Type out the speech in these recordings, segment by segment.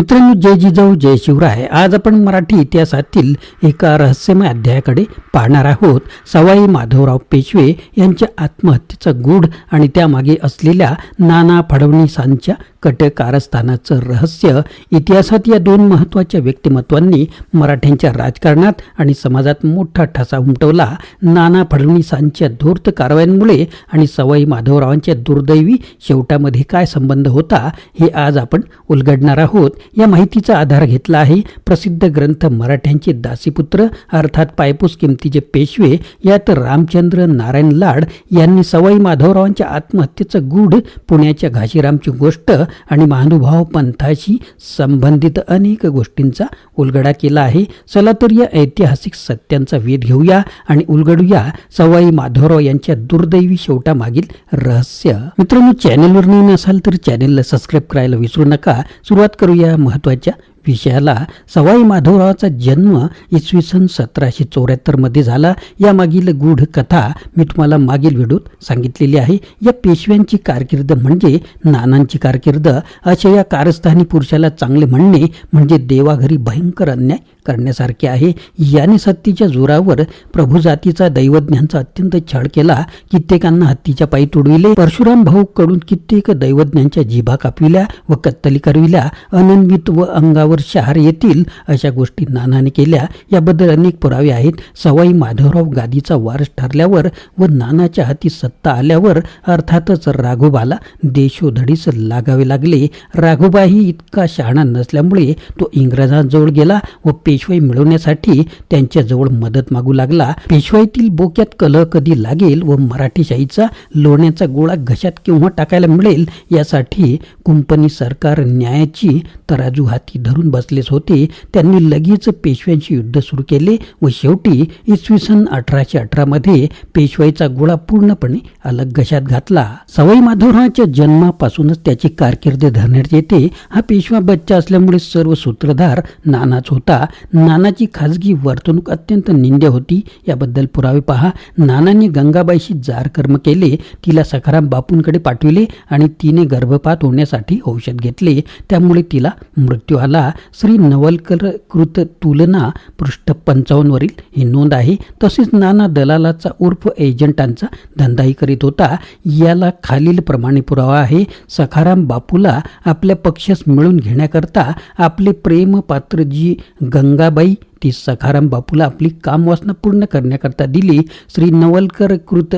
मित्रांनो जय जिजाऊ जय शिवराय. आज आपण मराठी इतिहासातील एका रहस्यमय अध्यायाकडे पाहणार आहोत. सवाई माधवराव पेशवे यांच्या आत्महत्येचा गूढ आणि त्यामागे असलेल्या नाना फडणवीसांच्या कट कारस्थानाचं रहस्य. इतिहासात या दोन महत्त्वाच्या व्यक्तिमत्वांनी मराठ्यांच्या राजकारणात आणि समाजात मोठा ठसा उमटवला. नाना फडणवीसांच्या धूर्त कारवायांमुळे आणि सवाई माधवरावांच्या दुर्दैवी शेवटामध्ये काय संबंध होता हे आज आपण उलगडणार आहोत. या माहितीचा आधार घेतला आहे. प्रसिद्ध ग्रंथ मराठ्यांचे दासीपुत्र अर्थात पायपूस किमतीचे पेशवे यात रामचंद्र नारायण लाड यांनी सवाई माधवरावांच्या आत्महत्येचं गूढ पुण्याच्या घाशीरामची गोष्ट आणि महानुभाव पंथाशी संबंधित अनेक गोष्टींचा उलगडा केला आहे. चला तर या ऐतिहासिक सत्यांचा वेध घेऊया आणि उलगडूया सवाई माधवराव यांच्या दुर्दैवी शेवटामागील रहस्य. मित्रांनो चॅनेलवर नवीन असाल तर चॅनेलला सबस्क्राईब करायला विसरू नका. सुरुवात करूया महत्त्वाच्या विषयाला सवाई माधवरावाचा जन्म इसवी सन सतराशे चौऱ्याहत्तरमध्ये झाला. यामागील गूढ कथा मी तुम्हाला मागील व्हिडिओत सांगितलेली आहे. या पेशव्यांची कारकीर्द म्हणजे नानांची कारकीर्द. अशा या कारस्थानी पुरुषाला चांगले म्हणणे म्हणजे देवाघरी भयंकर अन्याय करण्यासारखे आहे. याने सत्तीच्या जोरावर प्रभू जातीचा दैवज्ञांचा अत्यंत छळ केला. कित्येकांना हत्तीच्या पायी तुडविले. परशुराम भाऊ कडून कित्येक दैवज्ञांच्या जिभा कापविल्या व कत्तली करविल्या. अनन्वित व अंगावर शहार येतील अशा गोष्टी नानाने केल्या. याबद्दल अनेक पुरावे आहेत. सवाई माधवराव गादीचा वारस ठरल्यावर व नानाच्या हाती सत्ता आल्यावर अर्थातच राघोबाला देशोधडीस लागावे लागले. राघोबाही इतका शहाणा नसल्यामुळे तो इंग्रजांजवळ गेला व पेशवाई मिळवण्यासाठी त्यांच्याजवळ मदत मागू लागला. पेशवाईतील बोक्यात कलह कधी लागेल व मराठीशाहीचा लोण्याचा गोळा घशात केव्हा टाकायला मिळेल यासाठी कुंपणी सरकार न्यायाची तराजू हाती धरून बसलेच होते. त्यांनी लगेच पेशव्यांशी युद्ध सुरू केले व शेवटी इसवी सन अठराशे अठरामध्ये पेशवाईचा गोळा पूर्णपणे अलग घशात घातला. सवाई माधवरावांच्या जन्मापासूनच त्याची कारकीर्द धरण्यात येते. हा पेशवा बच्चा असल्यामुळे सर्व सूत्रधार नानाच होता. नानाची खाजगी वर्तणूक अत्यंत निंद्य होती. याबद्दल पुरावे पहा. नानांनी गंगाबाईशी जार कर्म केले. तिला सखाराम बापूंकडे पाठविले आणि तिने गर्भपात होण्यासाठी औषध घेतले. त्यामुळे तिला मृत्यू आला. श्री नवलकर कृत तुलना पृष्ठ पंचावन्नवरील ही नोंद आहे. तसेच नाना दलालाचा उर्फ एजंटांचा धंदाही करीत होता. याला खालील प्रमाणे पुरावा आहे. सखाराम बापूला आपल्या पक्षास मिळून घेण्याकरता आपले प्रेमपात्र जी गंगा गंगाबाई ती सखाराम बापूला आपली कामवासना पूर्ण करण्याकरता दिली. श्री नवलकर कृत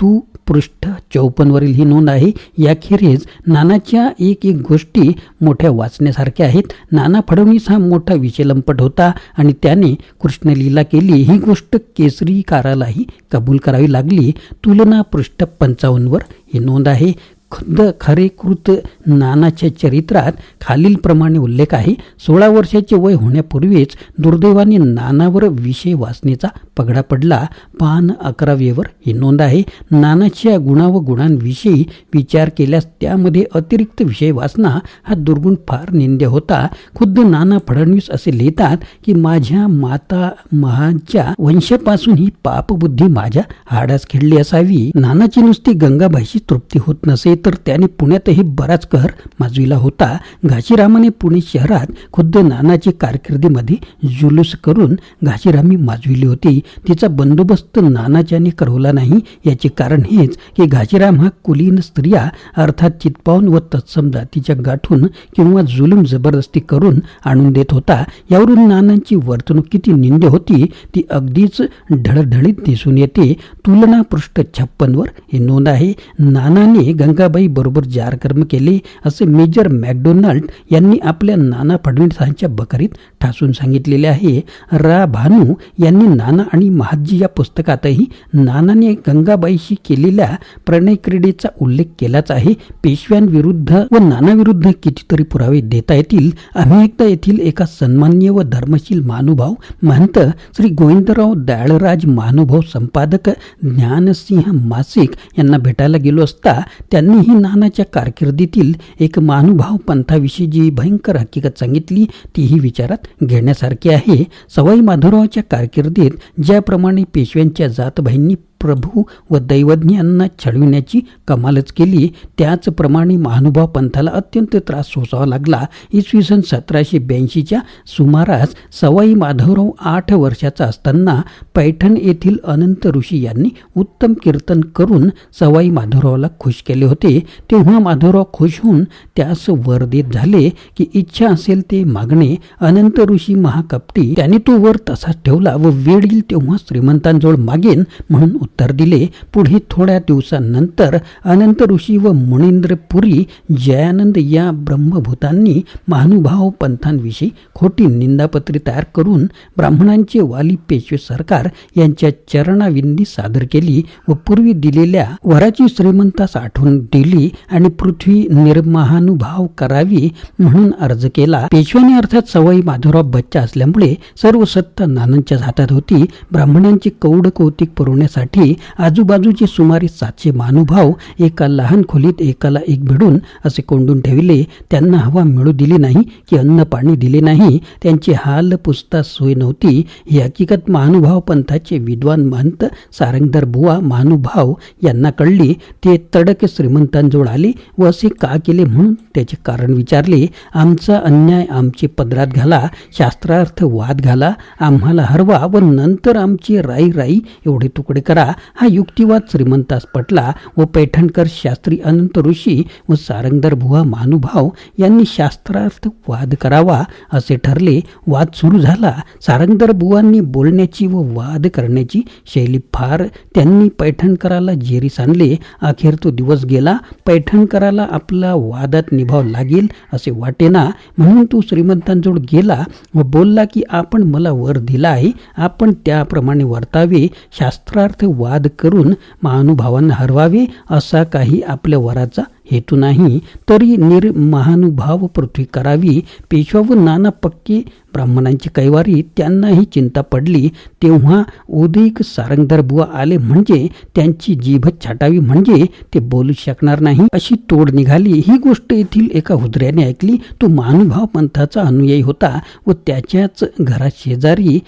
तू पृष्ठ चौपन्नवरील ही नोंद आहे. याखेरीज नानाच्या एक एक गोष्टी मोठ्या वाचण्यासारख्या आहेत. नाना फडणवीस हा मोठा विचलंपट होता आणि त्याने कृष्णलीला केली. ही गोष्ट केसरीकारालाही कबूल करावी लागली. तुलना पृष्ठ पंचावन्नवर ही नोंद आहे. खुद्द खरेकृत नानाच्या चरित्रात खालीलप्रमाणे उल्लेख आहे. सोळा वर्षाचे वय होण्यापूर्वीच दुर्दैवाने नानावर विषय वाचनेचा पगडा पडला. पान अकरावेवर ही नोंद आहे. नानाच्या गुणा व गुणांविषयी विचार केल्यास त्यामध्ये अतिरिक्त विषय वाचना हा दुर्गुण फार निंद्य होता. खुद्द नाना फडणवीस असे लिहितात की माझ्या माता महाच्या वंशापासून ही पापबुद्धी माझ्या हाडास खेळली असावी. नानाची नुसती गंगाबाईशी तृप्ती होत नसे तर त्याने पुण्यातही बराच कहर माजविला होता. घाशीरामाने पुणे शहरात खुद्द नानाची कारकिर्दीमध्ये जुलूस करून घाशीरामी माजविली होती. तिचा बंदोबस्त नानाच्याने करवला नाही. याचे कारण हेच की घाशीराम हा कुलीन स्त्रिया अर्थात चितपावून व तत्सम जातीच्या गाठून किंवा जुलूम जबरदस्ती करून आणून देत होता. यावरून नानांची वर्तणूक किती निंद होती ती अगदीच ढळढळीत दिसून येते. तुलना पृष्ठ छप्पनवर ही नोंद आहे. नानाने गंगा बरोबर जारकर्म केले असे मेजर मॅकडोनाल्ड यांनी आपल्या नाना फडणवीसांच्या बकरीत ठासून सांगितलेले आहे. रा. भानू यांनी नाना आणि महाजी या पुस्तकातही नानाने गंगाबाईशी केलेल्या प्रणय क्रीडेचा उल्लेख केलाच आहे. पेशव्यांविरुद्ध व नानाविरुद्ध कितीतरी पुरावे देता येतील. आम्ही एकदा येथील एका सन्मान्य व धर्मशील महानुभाव महंत श्री गोविंदराव दयाळराज महानुभाव संपादक ज्ञानसिंह मासिक यांना भेटायला गेलो असता त्यांनीही नानाच्या कारकिर्दीतील एक महानुभाव पंथाविषयी जी भयंकर हकीकत सांगितली तीही विचारात घेण्यासारखी आहे. सवाई माधुरावच्या कारकिर्दीत ज्याप्रमाणे पेशव्यांच्या जातभाईंनी प्रभू व दैवज्ञांना छळविण्याची कमालच केली त्याचप्रमाणे महानुभाव पंथाला अत्यंत त्रास सोसावा लागला. इसवी सन सतराशे ब्याऐंशीच्या सुमारास सवाई माधवराव आठ वर्षाचा असताना पैठण येथील अनंत ऋषी यांनी उत्तम कीर्तन करून सवाई माधवरावला खुश केले होते. तेव्हा माधवराव खुश होऊन त्यास वर देत झाले की इच्छा असेल ते मागणे. अनंत ऋषी महाकपटी त्याने तो वर तसाच ठेवला व वेळ येईल तेव्हा श्रीमंतांजवळ मागेन म्हणून उत्तर दिले. पुढे थोड्या दिवसांनंतर अनंत ऋषी व मुनिंद्र पुरी जयानंद या ब्रह्मभूतांनी महानुभाव पंथांविषयी खोटी निंदापत्रे तयार करून ब्राह्मणांचे वाली पेशवे सरकार यांच्या चरणाविंदी सादर केली व पूर्वी दिलेल्या वराची श्रीमंतास आठवण दिली आणि पृथ्वी निर्महानुभाव करावी म्हणून अर्ज केला. पेशव्याने अर्थात सवाई माधवराव बच्चा असल्यामुळे सर्व सत्ता नानांच्याच हातात होती. ब्राह्मणांची कौड कौतिक पुरवण्यासाठी आजूबाजूचे सुमारे सातशे महानुभाव एका लहान खोलीत एकाला एक भिडून असे कोंडून ठेवले. त्यांना हवा मिळू दिली नाही की अन्न पाणी दिले नाही. त्यांची हाल पुसता सोय नव्हती. ही हकीकत महानुभाव पंथाचे विद्वान महंत सारंगधर बुवा महानुभाव यांना कळली. ते तडक श्रीमंतांजवळ आले व असे का केले म्हणून त्याचे कारण विचारले. आमचा अन्याय आमचे पदरात घाला शास्त्रार्थ वाद घाला आम्हाला हरवा व नंतर आमची राई राई एवढे तुकडे करा. हा युक्तिवाद श्रीमंतास पटला व पैठणकर शास्त्री अनंत ऋषी व सारंगधर बुवा महानुभाव यांनी शास्त्रार्थ वाद करावा असे ठरले. वाद सुरू झाला. सारंगधर बुवांनी बोलण्याची व वाद करण्याची शैली फार त्यांनी पैठणकराला जेरीस आणले. अखेर तो दिवस गेला. पैठणकराला आपला वादात निभाव लागेल असे वाटेना. म्हणून तो श्रीमंतांजवळ गेला व बोलला की आपण मला वर दिला आहे आपण त्याप्रमाणे वर्तावे. शास्त्रार्थ वाद करून महानुभावांना हरवावे असा काही आपल्या वराचा हेतू नाही तरी निर्महानुभाव पृथ्वी करावी पेशवा व नाना पक्के ब्राह्मणांची कैवारी त्यांनाही चिंता पडली तेव्हा उदिक सारंगधर बुवा आले म्हणजे त्यांची जीभ छाटावी म्हणजे ते बोलू शकणार नाही. अशी तोड निघाली ही गोष्ट येथील एका हुजऱ्याने ऐकली. तो महानुभाव पंथाचा अनुयायी होता व त्याच्याच घराशेजारी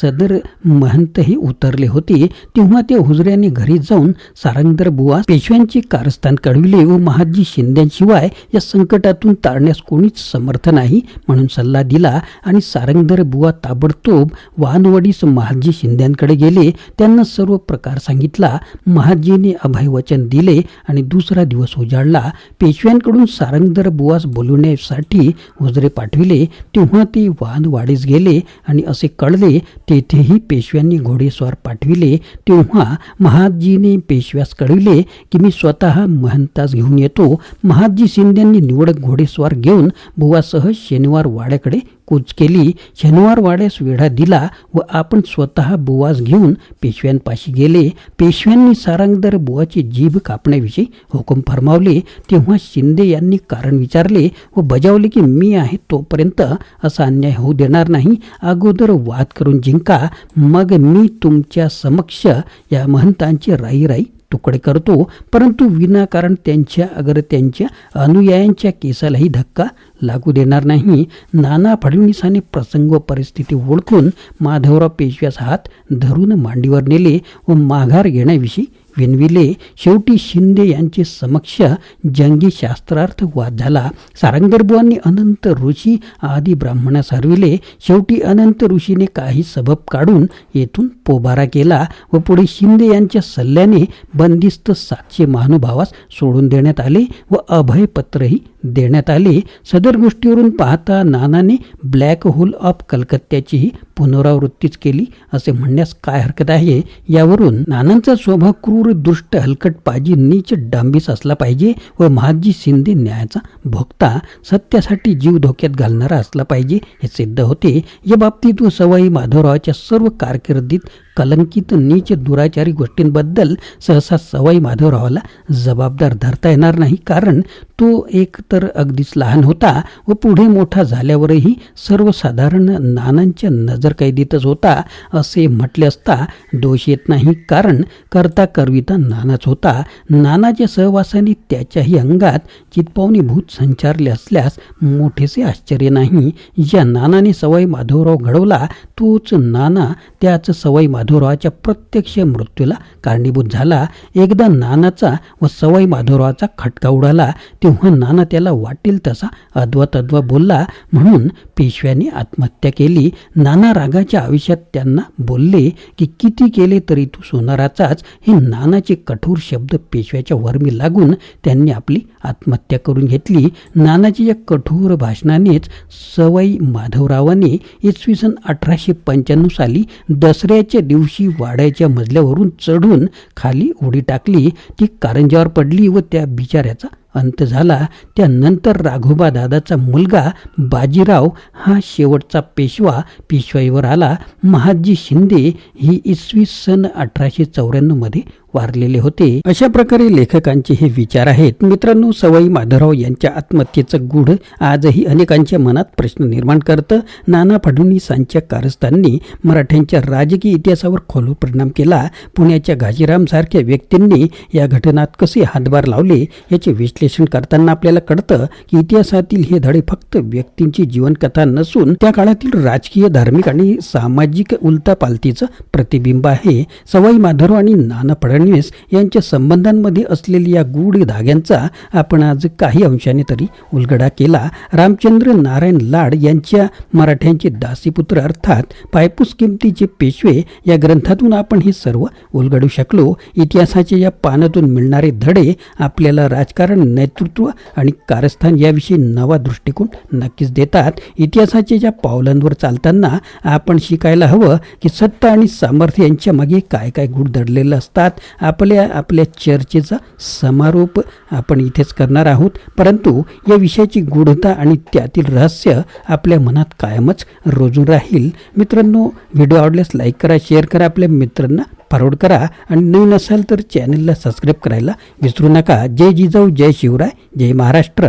सदर महंतही उतरले होते. तेव्हा त्या हुजऱ्याने घरी जाऊन सारंगधर बुवा पेशव्यांचे कारस्थान कळविले व महाजी शिंद्यांशिवाय या संकटातून तारण्यास कोणीच समर्थ नाही म्हणून सल्ला दिला आणि सारंगधर बुवा ताबडतोब वाहनवडीस महाजी शिंद्यांकडे गेले. त्यांना सर्व प्रकार सांगितला. महाजीने अभयवचन दिले आणि दुसरा दिवस उजाडला. पेशव्यांकडून सारंगधर बुवास बोलवण्यासाठी हुजरे पाठविले. तेव्हा ते वाहनवाडीस गेले आणि असे कळले तेथेही पेशव्यांनी घोडेस्वार पाठविले. तेव्हा महाजीने पेशव्यास कळविले की मी स्वतः महंतास घेऊन येतो. महाजी शिंदेंनी निवडक घोडेस्वार घेऊन बुवासह शनिवार वाड्याकडे कूच केली. शनिवार वाड्यास वेढा दिला व आपण स्वतः बुवास घेऊन पेशव्यांपाशी गेले. पेशव्यांनी सारंगदर बुवाची जीभ कापण्याविषयी हुकूम फरमावले. तेव्हा शिंदे यांनी कारण विचारले व बजावले की मी आहे तोपर्यंत असा अन्याय होऊ देणार नाही. अगोदर वाद करून जिंका. मग मी तुमच्या समक्ष या महंतांची राई राई तुकडे करतो परंतु विनाकारण त्यांच्या अगर त्यांच्या अनुयायांच्या केसालाही धक्का लागू देणार नाही. नाना फडणवीसांनी प्रसंग व परिस्थिती ओळखून माधवराव पेशव्यास हात धरून मांडीवर नेले व माघार घेण्याविषयी विनविले. शेवटी शिंदे यांचे समक्ष जंगी शास्त्रार्थ वाद झाला. सारंगरबुवांनी अनंत ऋषी आदी ब्राह्मणास हरविले. शेवटी अनंत ऋषीने काही सबब काढून येथून पोबारा केला व पुढे शिंदे यांच्या सल्ल्याने बंदिस्त सातशे महानुभावास सोडून देण्यात आले व अभयपत्रही देण्यात आले. सदर गोष्टीवरून पाहता नानाने ब्लॅक होल ऑफ कलकत्त्याचीही पुनरावृत्तीच केली. असे म्हणण्यास काय हरकत आहे? यावरून नानांचा स्वभाव क्रूर दुष्ट हलकट पाजी नीच डांबीस असला पाहिजे व महाजी शिंदे न्यायाचा भोगता सत्यासाठी जीव धोक्यात घालणारा असला पाहिजे हे सिद्ध होते. या बाबतीत व सवाई माधवरावाच्या सर्व कारकिर्दीत कलंकित नीच दुराचारी गोष्टींबद्दल सहसा सवाई माधवरावाला जबाबदार धरता येणार नाही. कारण तो एक तर अगदीच लहान होता व पुढे मोठा झाल्यावरही सर्वसाधारण नानांच्या नजरकैदीतच होता असे म्हटले असता दोष येत नाही. कारण करता करविता नानाच होता. नानाच्या सहवासाने त्याच्याही अंगात चितपावनी भूत संचारले असल्यास मोठेसे आश्चर्य नाही. ज्या नानाने सवाई माधवराव घडवला तोच नाना त्याच सवाई माधव माधवरावाच्या प्रत्यक्ष मृत्यूला कारणीभूत झाला. एकदा नानाचा व सवाई माधवरावाचा खटका उडाला तेव्हा नाना त्याला वाटेल तसा अद्वा तद्वा बोलला. म्हणून पेशव्याने आत्महत्या केली. नाना रागाच्या आयुष्यात त्यांना बोलले की किती केले तरी तू सोनाराचाच? हे नानाचे कठोर शब्द पेशव्याच्या वर्मी लागून त्यांनी आपली आत्महत्या करून घेतली. नानाच्या या कठोर भाषणानेच सवाई माधवरावाने इसवी सन अठराशे पंच्याण्णव साली दसऱ्याच्या दिवशी वाड्याच्या मजल्यावरून चढून खाली उडी टाकली. ती कारंजावर पडली व त्या बिचाऱ्याचा अंत झाला. त्यानंतर राघोबा दादाचा मुलगा बाजीराव हा शेवटचा पेशवा पेशवाईवर आला. महाजी शिंदे ही इसवी सन अठराशे चौऱ्याण्णवमध्ये वारलेले होते. अशा प्रकारे लेखकांचे हे विचार आहेत. मित्रांनो सवाई माधवराव यांच्या आत्महत्येचं गूढ आजही अनेकांच्या मनात प्रश्न निर्माण करतं. नाना फडणवीसांच्या कारस्थांनी मराठ्यांच्या राजकीय इतिहासावर खोल परिणाम केला. पुण्याच्या घाजीराम सारख्या व्यक्तींनी या घटनात कसे हातभार लावले याचे विश्लेषण करताना आपल्याला कळतं की इतिहासातील हे धडे फक्त व्यक्तींची जीवनकथा नसून त्या काळातील राजकीय धार्मिक आणि सामाजिक उलतापालतीचं प्रतिबिंब आहे. सवाई माधव आणि नाना फडणवीस यांच्या संबंधांमध्ये असलेल्या या गूढ धाग्यांचा आपण आज काही अंशाने तरी उलगडा केला. रामचंद्र नारायण लाड यांच्या मराठ्यांचे दासीपुत्र अर्थात पायपूस किमतीचे पेशवे या ग्रंथातून आपण हे सर्व उलगडू शकलो. इतिहासाच्या या पानातून मिळणारे धडे आपल्याला राजकारण नेतृत्व आणि कारस्थान याविषयी नवा दृष्टिकोन नक्कीच देतात. इतिहासाच्या ज्या पावलांवर चालताना आपण शिकायला हवं की सत्ता आणि सामर्थ्य यांच्या मागे काय काय गुढ दडलेलं असतात. आपल्या आपल्या चर्चेचा समारोप आपण इथेच करणार आहोत. परंतु या विषयाची गूढता आणि त्यातील रहस्य आपल्या मनात कायमच रोजून राहील. मित्रांनो व्हिडिओ आवडल्यास लाईक करा शेअर करा आपल्या मित्रांना फॉरवर्ड करा आणि नवीन असाल तर चॅनलला सबस्क्राईब करायला विसरू नका. जय जिजाऊ जय शिवराय जय महाराष्ट्र.